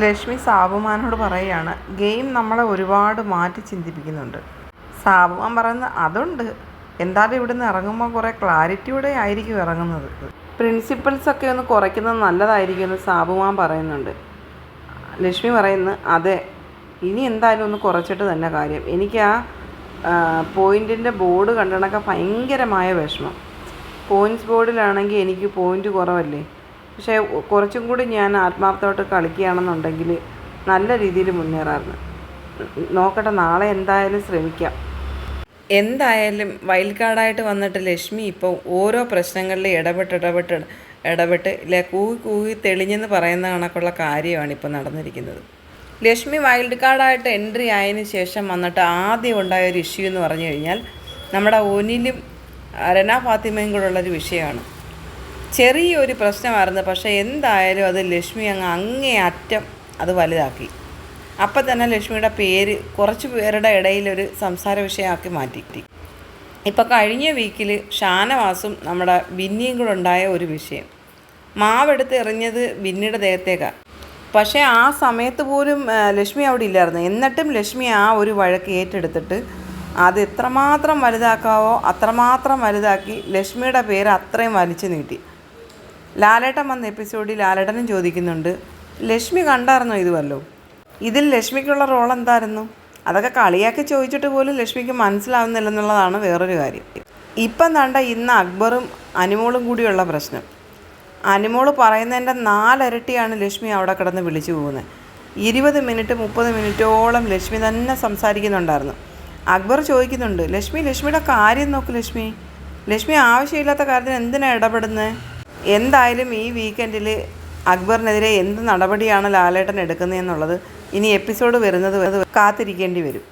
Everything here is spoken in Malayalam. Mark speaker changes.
Speaker 1: ലക്ഷ്മി സാബുമാനോട് പറയുകയാണ് ഗെയിം നമ്മളെ ഒരുപാട് മാറ്റി ചിന്തിപ്പിക്കുന്നുണ്ട്. സാബുമാൻ പറയുന്നത് അതുണ്ട്. എന്തായാലും ഇവിടുന്ന് ഇറങ്ങുമ്പോൾ കുറേ ക്ലാരിറ്റിയോടെ ആയിരിക്കും ഇറങ്ങുന്നത്. പ്രിൻസിപ്പൽസൊക്കെ ഒന്ന് കുറയ്ക്കുന്നത് നല്ലതായിരിക്കും എന്ന് സാബുമാൻ പറയുന്നുണ്ട്. ലക്ഷ്മി പറയുന്നു അതെ ഇനി എന്തായാലും ഒന്ന് കുറച്ചിട്ട് തന്നെ കാര്യം. എനിക്ക് ആ പോയിന്റിന്റെ ബോർഡ് കണ്ടണൊക്കെ ഭയങ്കരമായ വിഷമം. പോയിന്റ്സ് ബോർഡിലാണെങ്കിൽ എനിക്ക് പോയിന്റ് കുറവല്ലേ? പക്ഷേ കുറച്ചും കൂടി ഞാൻ ആത്മാർത്ഥമായിട്ട് കളിക്കുകയാണെന്നുണ്ടെങ്കിൽ നല്ല രീതിയിൽ മുന്നേറാറുണ്ട്. നോക്കട്ടെ നാളെ എന്തായാലും ശ്രമിക്കാം. എന്തായാലും വൈൽഡ് കാർഡായിട്ട് വന്നിട്ട് ലക്ഷ്മി ഇപ്പോൾ ഓരോ പ്രശ്നങ്ങളിൽ ഇടപെട്ട് ഇടപെട്ട് ഇടപെട്ട് ഇല്ല കൂവി കൂവി തെളിഞ്ഞെന്ന് പറയുന്ന കണക്കുള്ള കാര്യമാണ് ഇപ്പോൾ നടന്നിരിക്കുന്നത്. ലക്ഷ്മി വൈൽഡ് കാർഡായിട്ട് എൻട്രി ആയതിന് ശേഷം വന്നിട്ട് ആദ്യം ഉണ്ടായ ഒരു ഇഷ്യൂ എന്ന് പറഞ്ഞു കഴിഞ്ഞാൽ നമ്മുടെ ഒനിലും രന ഫാത്തിമയും കൂടെ ഉള്ളൊരു വിഷയമാണ്. ചെറിയൊരു പ്രശ്നമായിരുന്നു. പക്ഷേ എന്തായാലും അത് ലക്ഷ്മി അങ്ങ് അങ്ങേ അറ്റം അത് വലുതാക്കി. അപ്പം തന്നെ ലക്ഷ്മിയുടെ പേര് കുറച്ച് പേരുടെ ഇടയിലൊരു സംസാര വിഷയമാക്കി മാറ്റി. ഇപ്പം കഴിഞ്ഞ വീക്കിൽ ഷാനവാസും നമ്മുടെ ബിന്നിയും കൂടെ ഉണ്ടായ ഒരു വിഷയം. മാവെടുത്ത് എറിഞ്ഞത് ബിന്നിയുടെ ദേഹത്തേക്കാണ് പക്ഷേ ആ സമയത്ത് പോലും ലക്ഷ്മി അവിടെ ഇല്ലായിരുന്നു. എന്നിട്ടും ലക്ഷ്മി ആ ഒരു വഴക്ക് ഏറ്റെടുത്തിട്ട് അത് എത്രമാത്രം വലുതാക്കാവോ അത്രമാത്രം വലുതാക്കി ലക്ഷ്മിയുടെ പേര് അത്രയും വലിച്ചു നീട്ടി. ലാലേട്ടൻ വന്ന എപ്പിസോഡിൽ ലാലേട്ടനും ചോദിക്കുന്നുണ്ട് ലക്ഷ്മി കണ്ടായിരുന്നോ ഇത് വല്ലോ? ഇതിൽ ലക്ഷ്മിക്കുള്ള റോൾ എന്തായിരുന്നു? അതൊക്കെ കളിയാക്കി ചോദിച്ചിട്ട് പോലും ലക്ഷ്മിക്ക് മനസ്സിലാവുന്നില്ലെന്നുള്ളതാണ് വേറൊരു കാര്യം. ഇപ്പം കണ്ട ഇന്ന് അക്ബറും അനുമോളും കൂടിയുള്ള പ്രശ്നം. അനുമോൾ പറയുന്നതിന്റെ നാലരട്ടിയാണ് ലക്ഷ്മി അവിടെ കിടന്ന് വിളിച്ചു പോകുന്നത്. ഇരുപത് മിനിറ്റ് മുപ്പത് മിനിറ്റോളം ലക്ഷ്മി തന്നെ സംസാരിക്കുന്നുണ്ടായിരുന്നു. അക്ബർ ചോദിക്കുന്നുണ്ട് ലക്ഷ്മി ലക്ഷ്മിയുടെ കാര്യം നോക്ക് ലക്ഷ്മി. ലക്ഷ്മി ആവശ്യമില്ലാത്ത കാര്യത്തിന് എന്തിനാണ് ഇടപെടുന്നത് എന്തായാലും ഈ വീക്കെൻഡിൽ അക്ബറിനെതിരെ എന്ത് നടപടിയാണ് ലാലേട്ടൻ എടുക്കുന്നതെന്നുള്ളത് ഇനി എപ്പിസോഡ് വരുന്നത് കാത്തിരിക്കേണ്ടി വരും.